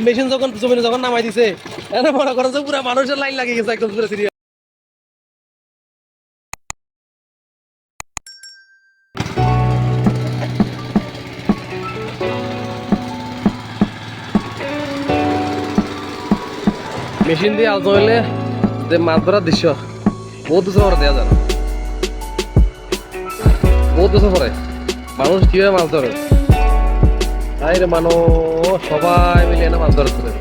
Machine যখন নামাই দিছে যে লাইন দিয়ে হইলে যে মাছ ধরার দৃশ্য, বহুত পরে দেওয়া যায় বহুত বছর পরে মানুষ কীভাবে মাছ ধরে তাই রে মানুষ সবাই মিলে না মাছ ধরে পারে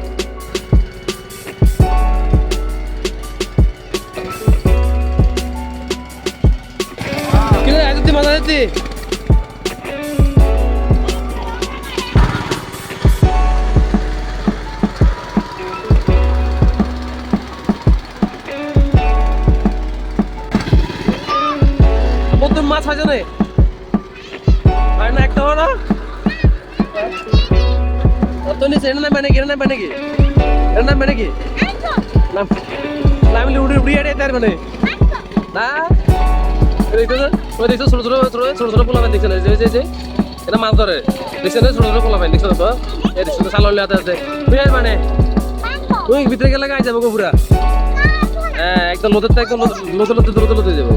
কি রে আজকে মাছ প্রথম মাছ হয় না একটা না তো নিচে, এটা নামবে নাকি এটা নামবে নাকি এটা নামবে নাকি নাম নামলে উড়ে উড়িয়ে আড়ে তার মানে। না? দেখছ না? ছোট ছোট ছোট ছোট না? এটা মাছ ধরে। দেখছ না? ছোট ছোট পোলা দেখছ না তো? এই দেখছ, তো সালোয়ার হাতে আছে। মানে তুই ভিতরে গেলে গাই যাব পুরা। হ্যাঁ একদম লোদের তো একদম লোতে লোতে দ্রুত লোতে যাব।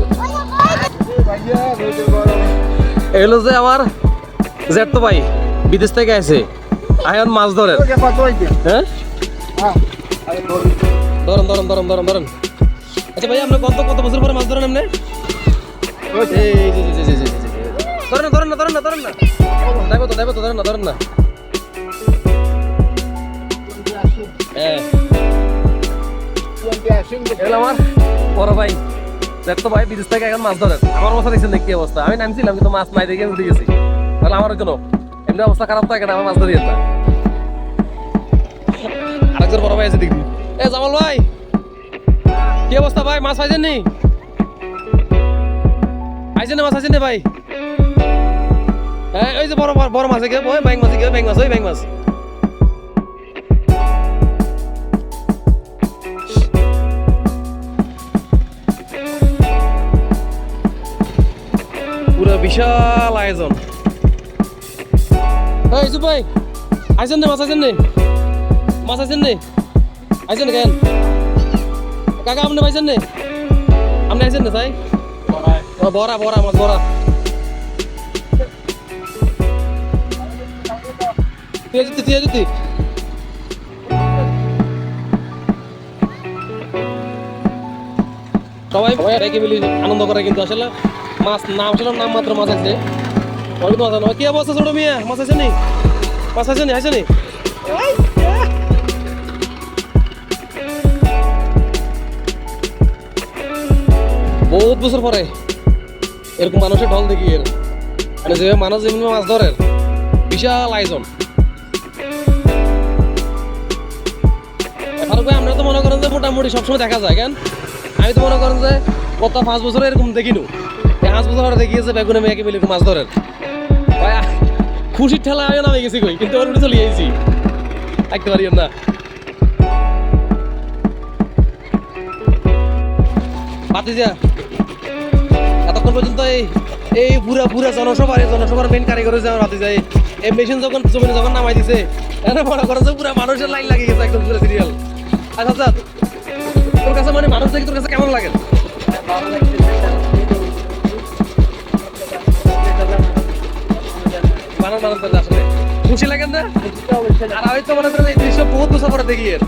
এগুলো যে আমার জেঠ ভাই বিদেশ থেকে আছে আয়ন মাছ ধরেন। হ্যাঁ? ধরুন ধরুন ধরুন ধরুন আচ্ছা ভাই আপনার কত কত বছর পরে মাছ ধরেন আপনি। ধরেন না ধরেন না ধরেন না ধরেন না। দেখো তো দেখো তো, ধরেন না ধরেন না। হ্যাঁ। আমার বড় ভাই। দেখতো ভাই বিদেশ থেকে এখন মাছ ধরেন। আমার অবস্থা দেখছেন কি অবস্থা? আমি নামছিলাম, কিন্তু মাছ নাই দেখে উঠে গেছি। তাহলে আমার জন্য এমনি অবস্থা খারাপ থাকে না, আমার মাছ ধরিয়ে না আরেকজন বড় ভাই আছে দেখবি এ, জামাল ভাই! কি অবস্থা ভাই? মাছ পাইছেন নি? আইছেন মাছ আইছেন ভাই? হ্যাঁ ওই যে বড়, বড়- মাছ কে ওই ব্যাং মাছ কে ব্যাং মাছ, ওই ব্যাং মাছ। বিশাল আয়োজন। এই ইসুফ ভাই আইছেন নে মাছ আইছেন নে মাছ আইছেন নে আইছেন কেন কাকা আপনি পাইছেন নে আপনি আইছেন না তাই? ও, বড়া বড়া মাছ বড়া। তুই যদি তুই সবাই রেখে মিলি আনন্দ করে কিন্তু আসলে মাছ নাম আসলে নাম মাত্র মাছ আছে। মাছ আছে। কি অবস্থা ছোট মিয়া? মাছ আছে নি? মাছ আছে নি? আছে নি? বহুত বছর পরে এরকম মানুষের ঢল দেখি এর। মানে যে মানুষ যেমনি মাছ ধরে, বিশাল আয়োজন। আমরা তো মনে করেন যে মোটামুটি সবসময় দেখা যায়, কেন? আমি তো মনে করেন যে গত পাঁচ বছর এরকম দেখিনু পাঁচ বছর পরে দেখিয়েছে বেগুনে মেয়েকে মিলে মাছ ধরেন খুশির ঠেলা আমি নামে গেছি কই, কিন্তু ওর চলে যাইছি থাকতে পারি না। পাতিজা এতক্ষণ পর্যন্ত এই এই পুরা পুরা জনসভার জনসভার মেন কারিগর হচ্ছে আমার পাতিজা এই- মেশিন যখন জমিনে যখন নামাই দিছে, এনে মনে করো যে পুরা মানুষের লাইন লাগিয়ে গেছে একদম পুরো সিরিয়াল আচ্ছা আচ্ছা তোর কাছে মানে মানুষ দেখি তোর কাছে কেমন লাগে? বানান বানান করলে আসলে। খুশি লাগেন না? আর আমি তো মনে করেন এই দৃশ্য বহুত বছর পরে দেখি এর।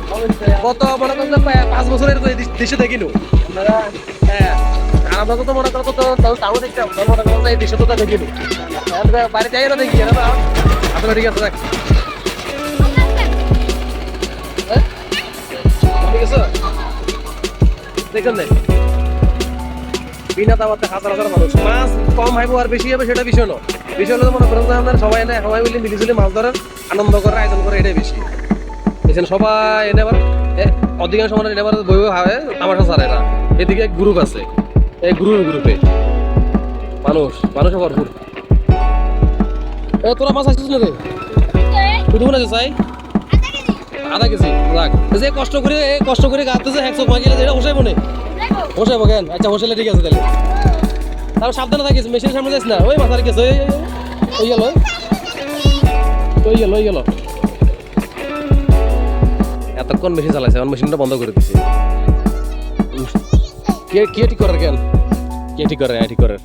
কত মনে করেন পাঁচ বছরের এই দৃশ্য- দেখিনু। হ্যাঁ। আর আমরা তো মনে করো তো তাও দেখতে মনে করেন এই দৃশ্য তো দেখিনি। বাইরে যাই না দেখি আপনার ঠিক আছে দেখ হ্যাঁ? ঠিক আছে? দেখুন না বিনা দামাতে হাজার হাজার মানুষ। মাছ কম হাইবো আর বেশি হবে সেটা বিষয় না। বিষয় হলো মনে করেন যে আপনার সবাই এনে সবাই মিলে মিলিজুলি মাছ ধরেন আনন্দ করে আয়োজন করে এটাই বেশি। এখানে সবাই এনে আবার অধিকাংশ মানুষ এনে আবার বই হাওয়ে তামাশা ছাড়ে না এদিকে এক গ্রুপ আছে। এই গ্রুপ গ্রুপে মানুষ মানুষে ভরপুর এ তোরা মাছ আসছিস না রে? শুধু মনে চাই আধা কেজি রাখ যে কষ্ট করে কষ্ট করে গাতে যে একশো হোসাইব কেন আচ্ছা হোসাইলে ঠিক আছে তাহলে তারপর সাবধানে থাকিস মেশিনের সামনে যাইস না ওই মাথার ওই ওই, গেল ওই গেল ওই গেল এতক্ষণ মেশিন চালাইছে এখন মেশিনটা বন্ধ করে দিছে কে কে ঠিক করার কেন কে ঠিক করে হ্যাঁ ঠিক করে